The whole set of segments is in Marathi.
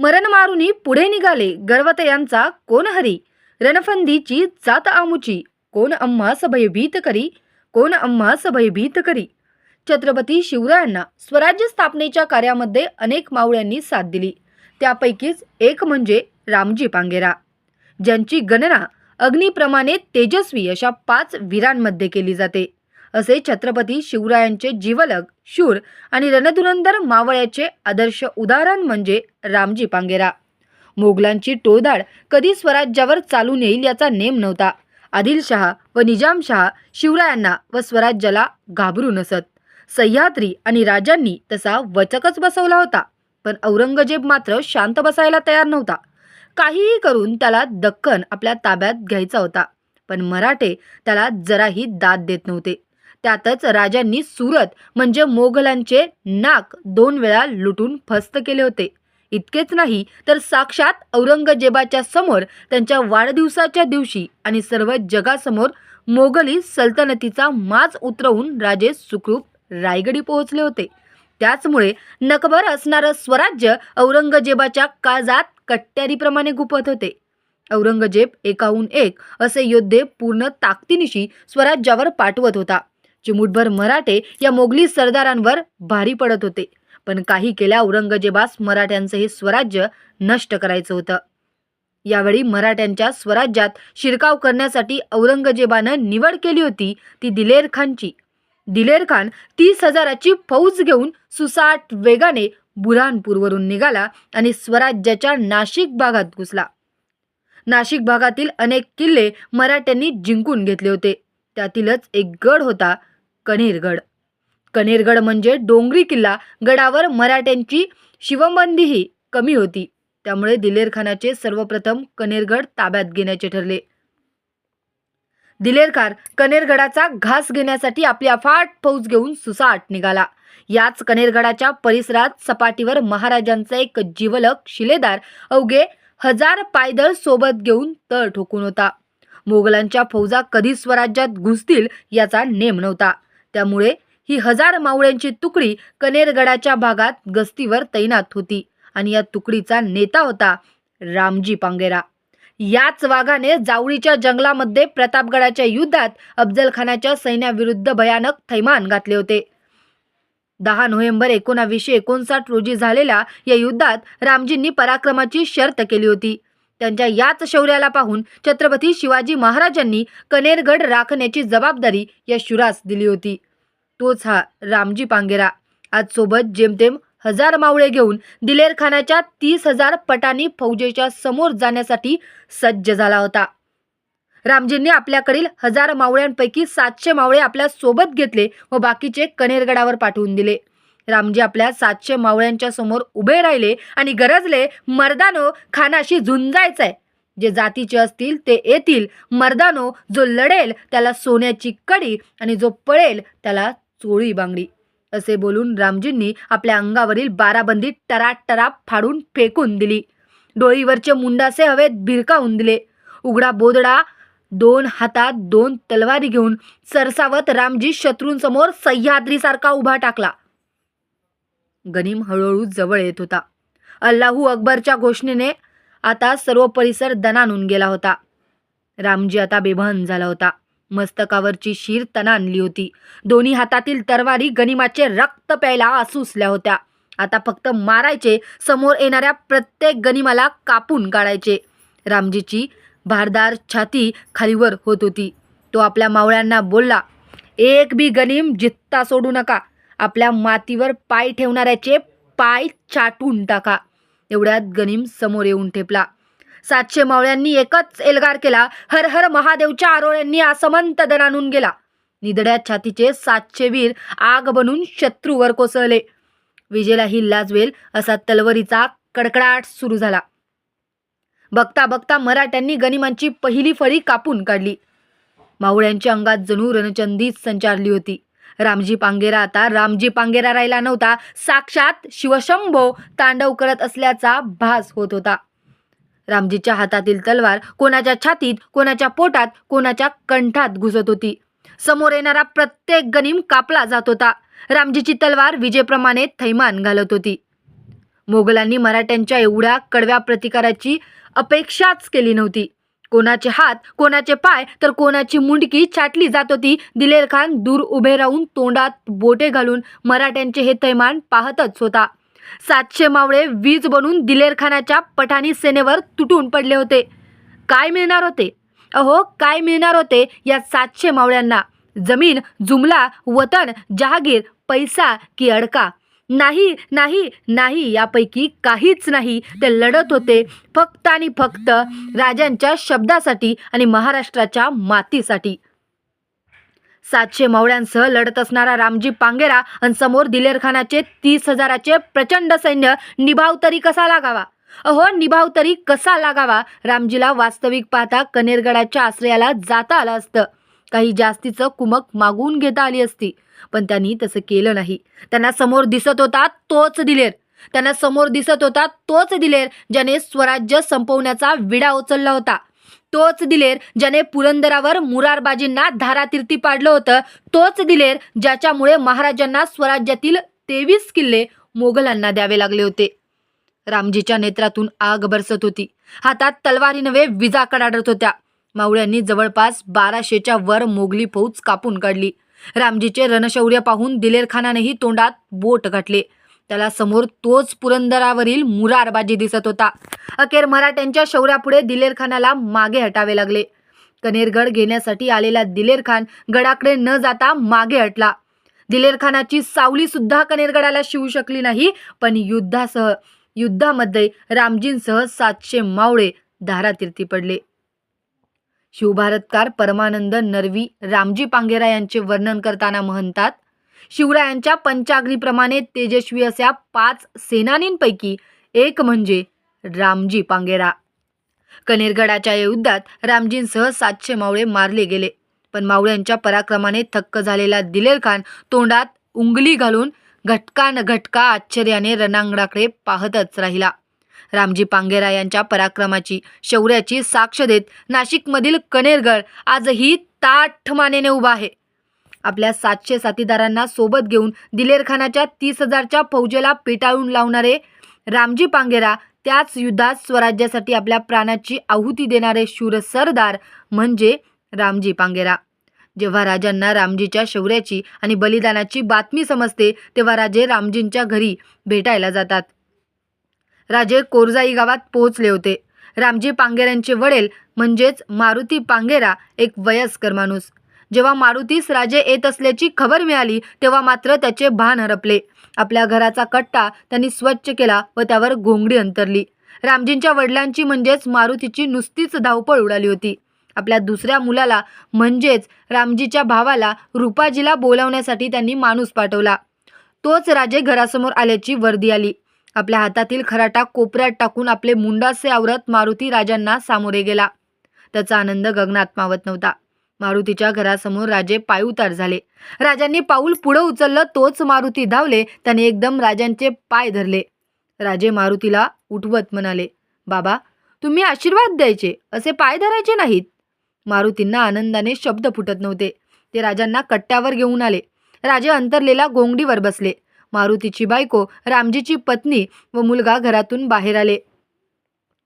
मरण मारुनी पुढे निघाले गर्वतयांचा कोण हरी? रणफंदीची जात आमुची कोण आम्हास भयभीत करी कोण आम्हास भयभीत करी? छत्रपती शिवरायांना स्वराज्य स्थापनेच्या कार्यामध्ये अनेक मावळ्यांनी साथ दिली. त्यापैकीच एक म्हणजे रामजी पांगेरा ज्यांची गणना अग्निप्रमाणे तेजस्वी अशा पाच वीरांमध्ये केली जाते. असे छत्रपती शिवरायांचे जीवलग शूर आणि रणधुरंदर मावळ्याचे आदर्श उदाहरण म्हणजे रामजी पांगेरा. मोगलांची टोळधाड कधी स्वराज्यावर चालून येईल याचा नेम नव्हता. आदिलशहा व निजामशहा शिवरायांना व स्वराज्याला घाबरू नसत. सह्याद्री आणि राजांनी तसा वचकच बसवला होता पण औरंगजेब मात्र शांत बसायला तयार नव्हता. काहीही करून त्याला दक्कन आपल्या ताब्यात घ्यायचा होता पण मराठे त्याला जराही दाद देत नव्हते. त्यातच राजांनी सुरत म्हणजे मोगलांचे नाक दोन वेळा लुटून फस्त केले होते. इतकेच नाही तर साक्षात औरंगजेबाच्या समोर त्यांच्या वाढदिवसाच्या दिवशी आणि सर्व जगासमोर मोगली सल्तनतीचा माज उतरवून राजे सुखरूप रायगडी पोहोचले होते. त्याचमुळे नकबर असणारं स्वराज्य औरंगजेबाच्या काळजात कट्यारीप्रमाणे गुपत होते. औरंगजेब एकाहून एक असे योद्धे पूर्ण ताकदीनिशी स्वराज्यावर पाठवत होता. चिमुटभर मराठे या मोगली सरदारांवर भारी पडत होते. पण काही केल्या औरंगजेबास मराठ्यांचं हे स्वराज्य नष्ट करायचं होतं. यावेळी मराठ्यांच्या स्वराज्यात शिरकाव करण्यासाठी औरंगजेबानं निवड केली होती ती दिलेर खानची. दिलेर खान तीस हजाराची फौज घेऊन सुसाट वेगाने बुऱ्हाणपूरवरून निघाला आणि स्वराज्याच्या नाशिक भागात घुसला. नाशिक भागातील अनेक किल्ले मराठ्यांनी जिंकून घेतले होते. त्यातीलच एक गड होता कनेरगड. कनेरगड म्हणजे डोंगरी किल्ला. गडावर मराठ्यांची शिवबंदीही कमी होती. त्यामुळे दिलेरखानाचे सर्वप्रथम कनेरगड ताब्यात घेण्याचे ठरले. दिलेरखार कनेरगडाचा घास घेण्यासाठी आपली अफाट फौज घेऊन सुसाट निघाला. याच कनेरगडाच्या परिसरात सपाटीवर महाराजांचा एक जीवलक शिलेदार अवघे हजार पायदळ सोबत घेऊन तळ ठोकून होता. मोगलांच्या फौजा कधी स्वराज्यात घुसतील याचा नेम नव्हता. त्यामुळे ही हजार मावळ्यांची तुकडी कनेरगडाच्या भागात गस्तीवर तैनात होती आणि या तुकडीचा नेता होता रामजी पांगेरा. याच वाघाने जावळीच्या जंगलामध्ये प्रतापगडाच्या युद्धात अफजलखानाच्या सैन्याविरुद्ध भयानक थैमान घातले होते. दहा नोव्हेंबर एकोणावीसशे एकोणसाठ रोजी झालेल्या या युद्धात रामजींनी पराक्रमाची शर्त केली होती. त्यांच्या याच शौर्याला पाहून छत्रपती शिवाजी महाराजांनी कनेरगड राखण्याची जबाबदारी या शुरास दिली होती. तोच हा रामजी पांगेरा. आज सोबत जेमतेम हजार मावळे घेऊन दिलेर खानाच्या तीस हजार पटानी फौजेच्या समोर जाण्यासाठी सज्ज झाला होता. रामजींनी आपल्याकडील हजार मावळ्यांपैकी सातशे मावळे आपल्यासोबत घेतले व बाकीचे कनेरगडावर पाठवून दिले. रामजी आपल्या सातशे मावळ्यांच्या समोर उभे राहिले आणि गरजले मर्दानो खानाशी झुंजायचंय. जे जातीचे असतील ते येतील. मर्दानो जो लढेल त्याला सोन्याची कडी आणि जो पळेल त्याला चोळी बांगडी. असे बोलून रामजींनी आपल्या अंगावरील बाराबंदी टराटरा फाडून फेकून दिली. डोळीवरचे मुंडासे हवेत भिरकावून दिले. उघडा बोदडा दोन हातात दोन तलवारी घेऊन सरसावत रामजी शत्रूंसमोर सह्याद्रीसारखा उभा टाकला. गनीम हळूहळू जवळ येत होता. अल्लाहू अकबरच्या घोषणेने आता सर्व परिसर दणानून गेला होता. रामजी आता बेभान झाला होता. मस्तकावरची शीर तणानली होती. दोन्ही हातातील तरवारी गनिमाचे रक्त प्यायला आसुसल्या होत्या. आता फक्त मारायचे समोर येणाऱ्या प्रत्येक गनिमाला कापून काढायचे. रामजीची भारदार छाती खालीवर होत होती. तो आपल्या मावळ्यांना बोलला एक बी गनीम जित्ता सोडू नका. आपल्या मातीवर पाय ठेवणाऱ्याचे पाय चाटून टाका. एवढ्यात गनीम समोर येऊन ठेपला. सातशे मावळ्यांनी एकच एल्गार केला. हर हर महादेवच्या आरोळ्यांनी आसमंत दणानून गेला. निदड्या छातीचे सातशे वीर आग बनून शत्रूवर कोसळले. विजेलाही लाजवेल असा तलवरीचा कडकडाट सुरू झाला. बघता बघता मराठ्यांनी गनिमांची पहिली फळी कापून काढली. मावळ्यांच्या अंगात जणू रणचंदीच संचारली होती. रामजी पांगेरा आता रामजी पांगेरा राहिला नव्हता. साक्षात शिवशंभो तांडव करत असल्याचा भास होत होता. रामजीच्या हातातील तलवार कोणाच्या छातीत कोणाच्या पोटात कोणाच्या कंठात घुसत होती. समोर येणारा प्रत्येक गनिम कापला जात होता. रामजीची तलवार विजेप्रमाणे थैमान घालत होती. मोगलांनी मराठ्यांच्या एवढ्या कडव्या प्रतिकाराची अपेक्षाच केली नव्हती. कोणाचे हात कोणाचे पाय तर कोणाची मुंडकी छाटली जात होती. दिलेर खान दूर उभे राहून तोंडात बोटे घालून मराठ्यांचे हे थैमान पाहतच होता. सातशे मावळे वीज बनून दिलेर खानाच्या पठाणी सेनेवर तुटून पडले होते. काय मिळणार होते? अहो काय मिळणार होते या सातशे मावळ्यांना? जमीन जुमला वतन जहागीर पैसा की अडका? नाही नाही नाही यापैकी काहीच नाही. ते लढत होते फक्त आणि फक्त राजांच्या शब्दासाठी आणि महाराष्ट्राच्या मातीसाठी. सातशे मावळ्यांसह लढत असणारा रामजी पांगेरा आणि समोर दिलेरखानाचे तीस हजाराचे प्रचंड सैन्य निभाव तरी कसा लागावा? अहो निभाव तरी कसा लागावा? रामजीला वास्तविक पाहता कनेरगडाच्या आश्रयाला जाता आलं असतं. काही जास्तीचं कुमक मागून घेता आली असती. पण त्यांनी तसं केलं नाही. त्यांना समोर दिसत होता तोच दिलेर. त्यांना समोर दिसत होता तोच दिलेर ज्याने स्वराज्य संपवण्याचा विडा उचलला होता. तोच दिलेर ज्याने पुरंदरावर मुरारबाजींना धारातीर्थी पाडलं होतं. तोच दिलेर ज्याच्यामुळे महाराजांना स्वराज्यातील तेवीस किल्ले मोगलांना द्यावे लागले होते. रामजीच्या नेत्रातून आग बरसत होती. हातात तलवारी नव्हे विजा कडाडत होत्या. मावळ्यांनी जवळपास बाराशेच्या वर मोगली फौज कापून काढली. रामजीचे रणशौर्य पाहून दिलेरखानानेही तोंडात बोट घातले. त्याला समोर तोच पुरंदरावरील मुरारबाजी दिसत होता. अखेर मराठ्यांच्या शौर्यापुढे दिलेरखानाला मागे हटावे लागले. कनेरगड घेण्यासाठी आलेला दिलेरखान गडाकडे न जाता मागे हटला. दिलेरखानाची सावली सुद्धा कनेरगडाला शिवू शकली नाही पण युद्धासह युद्धामध्ये रामजींसह सातशे मावळे धारातीर्थी पडले. शिवभारतकार परमानंद नरवी रामजी पांगेरा यांचे वर्णन करताना म्हणतात शिवरायांच्या पंचाग्रीप्रमाणे तेजस्वी अशा पाच सेनानींपैकी एक म्हणजे रामजी पांगेरा. कनेरगडाच्या या युद्धात रामजींसह सातशे मावळे मारले गेले. पण मावळ्यांच्या पराक्रमाने थक्क झालेला दिलेर खान तोंडात उंगली घालून घटका न घटका आश्चर्याने रणांगणाकडे पाहतच राहिला. रामजी पांगेरा यांच्या पराक्रमाची शौर्याची साक्ष देत नाशिकमधील कनेरगड आजही ताठ मानेने उभा आहे. आपल्या सातशे साथीदारांना सोबत घेऊन दिलेरखानाच्या तीस हजारच्या फौजेला पेटाळून लावणारे रामजी पांगेरा त्याच युद्धात स्वराज्यासाठी आपल्या प्राणाची आहुती देणारे शूर सरदार म्हणजे रामजी पांगेरा. जेव्हा राजांना रामजीच्या शौर्याची आणि बलिदानाची बातमी समजते तेव्हा राजे रामजींच्या घरी भेटायला जातात. राजे कोरजाई गावात पोहोचले होते. रामजी पांगेऱ्यांचे वडील म्हणजेच मारुती पांगेरा एक वयस्कर माणूस. जेव्हा मारुतीस राजे येत असल्याची खबर मिळाली तेव्हा मात्र त्याचे भान हरपले. आपल्या घराचा कट्टा त्यांनी स्वच्छ केला व त्यावर घोंगडी अंतरली. रामजींच्या वडिलांची म्हणजेच मारुतीची नुसतीच धावपळ उडाली होती. आपल्या दुसऱ्या मुलाला म्हणजेच रामजीच्या भावाला रुपाजीला बोलावण्यासाठी त्यांनी माणूस पाठवला. तोच राजे घरासमोर आल्याची वर्दी आली. आपल्या हातातील खराटा कोपऱ्यात टाकून आपले मुंडासे आवरत मारुती राजांना सामोरे गेला. त्याचा आनंद गगनात मावत नव्हता. मारुतीच्या घरासमोर राजे पायउतार झाले. राजांनी पाऊल पुढं उचललं तोच मारुती धावले त्याने एकदम राजांचे पाय धरले. राजे मारुतीला उठवत म्हणाले बाबा तुम्ही आशीर्वाद द्यायचे असे पाय धरायचे नाहीत. मारुतींना आनंदाने शब्द फुटत नव्हते. ते राजांना कट्ट्यावर घेऊन आले. राजे अंतरलेला गोंगडीवर बसले. मारुतीची बायको रामजीची पत्नी व मुलगा घरातून बाहेर आले.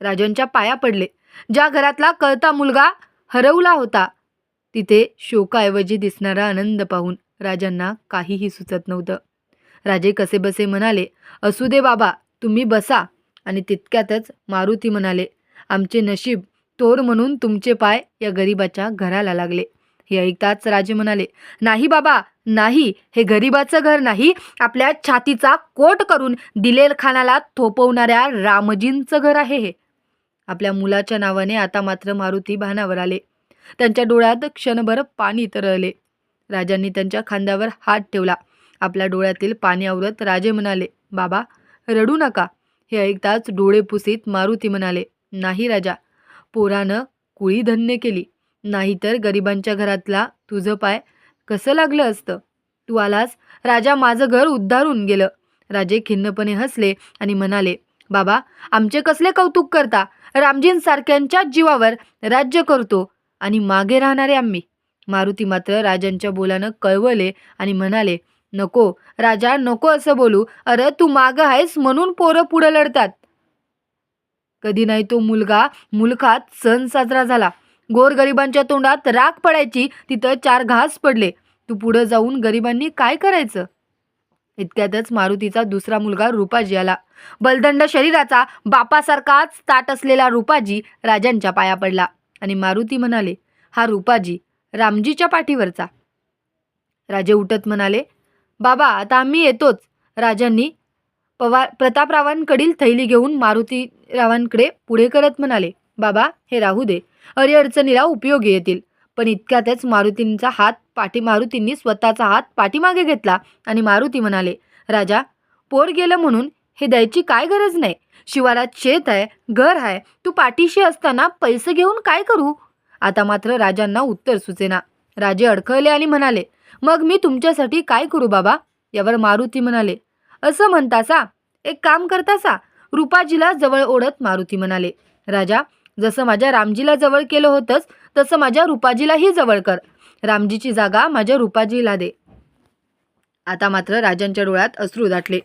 राजांच्या पाया पडले. ज्या घरातला कळता मुलगा हरवला होता तिथे शोकाऐवजी दिसणारा आनंद पाहून राजांना काहीही सुचत नव्हतं. राजे कसेबसे म्हणाले असू दे बाबा तुम्ही बसा. आणि तितक्यातच मारुती म्हणाले आमचे नशीब तोर म्हणून तुमचे पाय या गरिबाच्या घराला लागले. हे ऐकताच राजे म्हणाले नाही बाबा नाही हे गरिबाचं घर नाही. आपल्या छातीचा कोट करून दिलेल खानाला थोपवणाऱ्या रामजींचं घर आहे हे. आपल्या मुलाच्या नावाने आता मात्र मारुती भानावर आले. त्यांच्या डोळ्यात क्षणभर पाणी तरळले. राजांनी त्यांच्या खांद्यावर हात ठेवला. आपल्या डोळ्यातील पाणी आवरत राजे म्हणाले बाबा रडू नका हे ऐकताच डोळे पुसीत मारुती म्हणाले नाही राजा. पोरानं कुळी धन्य केली. नाहीतर गरिबांच्या घरातला तुझं पाय कसं लागलं असतं? तू आलास? राजा माझं घर उद्धारून गेलं. राजे खिन्नपणे हसले आणि म्हणाले बाबा आमचे कसले कौतुक करता? रामजींसारख्यांच्याच जीवावर राज्य करतो आणि मागे राहणारे आम्ही. मारुती मात्र राजांच्या बोलानं कळवले आणि म्हणाले नको राजा नको असं बोलू. अरे तू मागं आहेस म्हणून पोरं पुढं लढतात. कधी नाही तो मुलगा मुलखात सण साजरा झाला. गोरगरिबांच्या तोंडात राख पडायची तिथं चार घास पडले. तू पुढं जाऊन गरिबांनी काय करायचं? इतक्यातच मारुतीचा दुसरा मुलगा रुपाजी आला. बलदंड शरीराचा बापासारखाच ताट असलेला रुपाजी राजांच्या पाया पडला आणि मारुती म्हणाले हा रुपाजी रामजीच्या पाठीवरचा. राजे उठत म्हणाले बाबा आता आम्ही येतोच. राजांनी पवार प्रतापरावांकडील थैली घेऊन मारुतीरावांकडे पुढे करत म्हणाले बाबा हे राहू दे. अडीअडचणीला उपयोगी येतील. पण इतक्यातच मारुतींचा हात पाठी मारुतींनी स्वतःचा हात पाठीमागे घेतला आणि मारुती म्हणाले राजा पोर गेलं म्हणून हे द्यायची काय गरज नाही. शिवारात शेत आहे घर आहे. तू पाठीशी असताना पैसे घेऊन काय करू? आता मात्र राजांना उत्तर सुचेना. राजे अडखळले आणि म्हणाले मग मी तुमच्यासाठी काय करू बाबा? यावर मारुती म्हणाले असं म्हणतासा? एक काम करतासा? रुपाजीला जवळ ओढत मारुती म्हणाले राजा जसं माझ्या रामजीला जवळ केलं होतंच तसं माझ्या रुपाजीलाही जवळ कर. रामजीची जागा माझ्या रुपाजीला दे. आता मात्र राजांच्या डोळ्यात अश्रू दाटले.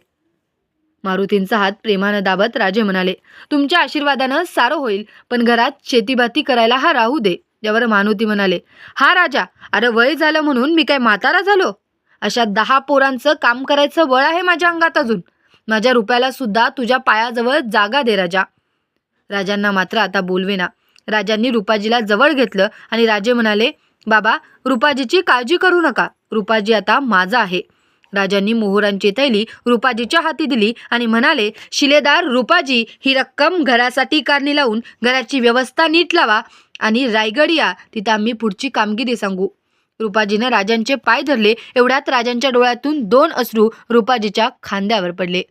मारुतींचा हात प्रेमानं दाबत राजे म्हणाले तुमच्या आशीर्वादानं सारं होईल पण घरात शेतीबाती करायला हा राहू दे. यावर मानुती म्हणाले हा राजा अरे वय झालं म्हणून मी काय म्हातारा झालो? अशा दहा पोरांचं काम करायचं बळ आहे माझ्या अंगात अजून. माझ्या रुपयाला सुद्धा तुझ्या पायाजवळ जागा दे राजा. राजांना मात्र आता बोलवेना. राजांनी रुपाजीला जवळ घेतलं आणि राजे म्हणाले बाबा रुपाजीची काळजी करू नका. रुपाजी आता माझा आहे. राजांनी मोहरांची थैली रुपाजीच्या हाती दिली आणि म्हणाले शिलेदार रुपाजी ही रक्कम घरासाठी कारणी लावून घराची व्यवस्था नीट लावा आणि रायगड या तिथं आम्ही पुढची कामगिरी सांगू. रुपाजीनं राजांचे पाय धरले एवढ्यात राजांच्या डोळ्यातून दोन अश्रू रुपाजीच्या खांद्यावर पडले.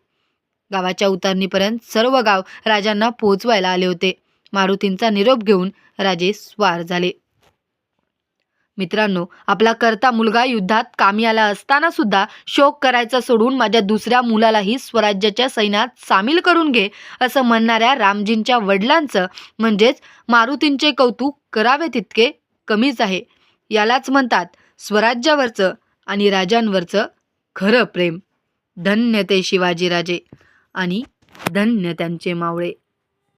गावाच्या उतारणीपर्यंत सर्व गाव राजांना पोहोचवायला आले होते. मारुतींचा निरोप घेऊन राजे स्वार झाले. मित्रांनो आपला करता मुलगा युद्धात कामी आला असताना सुद्धा शोक करायचा सोडून माझ्या दुसऱ्या मुलालाही स्वराज्याच्या सैन्यात सामील करून घे असं म्हणणाऱ्या रामजींच्या वडिलांचं म्हणजेच मारुतींचे कौतुक करावे तितके कमीच आहे. यालाच म्हणतात स्वराज्यावरचं आणि राजांवरचं खरं प्रेम. धन्य ते शिवाजीराजे आणि धन्य त्यांचे मावळे.